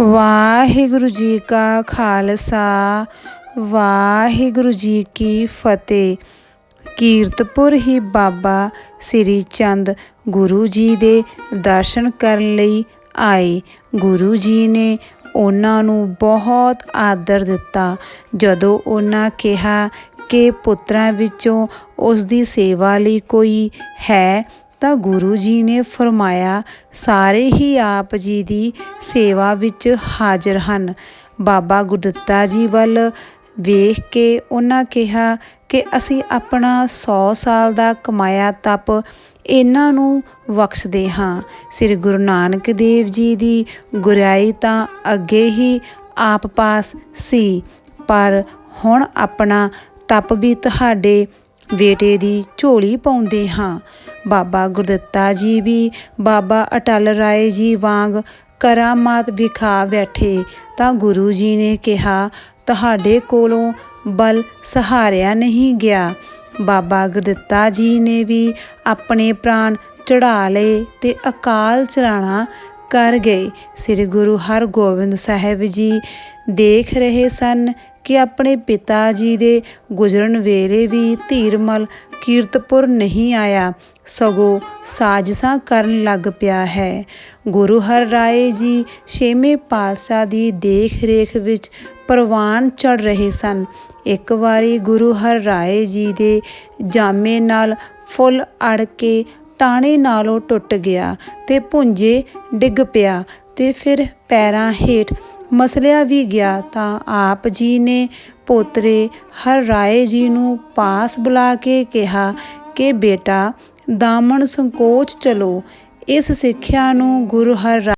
ਵਾਹਿਗੁਰੂ ਜੀ ਕਾ ਖਾਲਸਾ, ਵਾਹਿਗੁਰੂ ਜੀ ਕੀ ਫਤਿਹ। ਕੀਰਤਪੁਰ ਹੀ ਬਾਬਾ ਸ੍ਰੀ ਚੰਦ ਗੁਰੂ ਜੀ ਦੇ ਦਰਸ਼ਨ ਕਰਨ ਲਈ ਆਏ। ਗੁਰੂ ਜੀ ਨੇ ਉਹਨਾਂ ਨੂੰ ਬਹੁਤ ਆਦਰ ਦਿੱਤਾ। ਜਦੋਂ ਉਹਨਾਂ ਕਿਹਾ ਕਿ ਪੁੱਤਰਾਂ ਵਿੱਚੋਂ ਉਸ ਦੀ ਸੇਵਾ ਲਈ ਕੋਈ ਹੈ ਤਾਂ ਗੁਰੂ ਜੀ ਨੇ ਫਰਮਾਇਆ, ਸਾਰੇ ਹੀ ਆਪ ਜੀ ਦੀ ਸੇਵਾ ਵਿੱਚ ਹਾਜ਼ਰ ਹਨ। ਬਾਬਾ ਗੁਰਦਿੱਤਾ ਜੀ ਵੱਲ ਵੇਖ ਕੇ ਉਹਨਾਂ ਕਿਹਾ ਕਿ ਅਸੀਂ ਆਪਣਾ 100 ਸਾਲ ਦਾ ਕਮਾਇਆ ਤਪ ਇਹਨਾਂ ਨੂੰ ਬਖਸ਼ਦੇ ਹਾਂ। ਸ੍ਰੀ ਗੁਰੂ ਨਾਨਕ ਦੇਵ ਜੀ ਦੀ ਗੁਰਿਆਈ ਤਾਂ ਅੱਗੇ ਹੀ ਆਪ ਪਾਸ ਸੀ, ਪਰ ਹੁਣ ਆਪਣਾ ਤਪ ਵੀ ਤੁਹਾਡੇ ਬੇਟੇ ਦੀ ਝੋਲੀ ਪਾਉਂਦੇ ਹਾਂ। ਬਾਬਾ ਗੁਰਦਿੱਤਾ ਜੀ ਵੀ, ਬਾਬਾ ਅਟਲ ਰਾਏ ਜੀ ਵਾਂਗ ਕਰਾਮਾਤ ਵਿਖਾ ਬੈਠੇ। ਤਾਂ ਗੁਰੂ ਜੀ ਨੇ ਕਿਹਾ, ਤੁਹਾਡੇ ਕੋਲੋਂ ਬਲ ਸਹਾਰਿਆ ਨਹੀਂ ਗਿਆ। ਬਾਬਾ ਗੁਰਦਿੱਤਾ ਜੀ ਨੇ ਵੀ ਆਪਣੇ ਪ੍ਰਾਣ ਚੜਾ ਲਏ ਤੇ ਅਕਾਲ ਚਲਾਣਾ ਕਰ ਗਏ। ਸ੍ਰੀ ਗੁਰੂ ਹਰਗੋਬਿੰਦ ਸਾਹਿਬ ਜੀ ਦੇਖ ਰਹੇ ਸਨ ਕਿ ਆਪਣੇ ਪਿਤਾ ਜੀ ਦੇ ਗੁਜ਼ਰਨ ਵੇਲੇ ਵੀ ਧੀਰਮਲ ਕੀਰਤਪੁਰ ਨਹੀਂ ਆਇਆ, ਸਗੋਂ ਸਾਜ਼ਸਾਂ ਕਰਨ ਲੱਗ ਪਿਆ ਹੈ। ਗੁਰੂ ਹਰ ਰਾਏ ਜੀ ਛੇਵੇਂ ਪਾਤਸ਼ਾਹ ਦੀ ਦੇਖ ਰੇਖ ਵਿੱਚ ਪ੍ਰਵਾਨ ਚੜ ਰਹੇ ਸਨ। ਇੱਕ ਵਾਰੀ ਗੁਰੂ ਹਰ ਰਾਏ ਜੀ ਦੇ ਜਾਮੇ ਨਾਲ ਫੁੱਲ ਅੜ ਕੇ ਟਾਣੇ ਨਾਲੋਂ ਟੁੱਟ ਗਿਆ ਤੇ ਪੁੰਜੇ ਡਿੱਗ ਪਿਆ। ਤੇ ਫਿਰ ਪੈਰਾਂ ਹੇਠ ਮਸਲਿਆ ਵੀ ਗਿਆ ਤਾਂ ਆਪ ਜੀ ਨੇ ਪੋਤਰੇ ਹਰ ਰਾਏ ਜੀ ਨੂੰ ਪਾਸ ਬੁਲਾ ਕੇ ਕਿਹਾ ਕਿ ਬੇਟਾ, ਦਾਮਨ ਸੰਕੋਚ ਚਲੋ, ਇਸ ਸਿੱਖਿਆ ਨੂੰ ਗੁਰੂ ਹਰ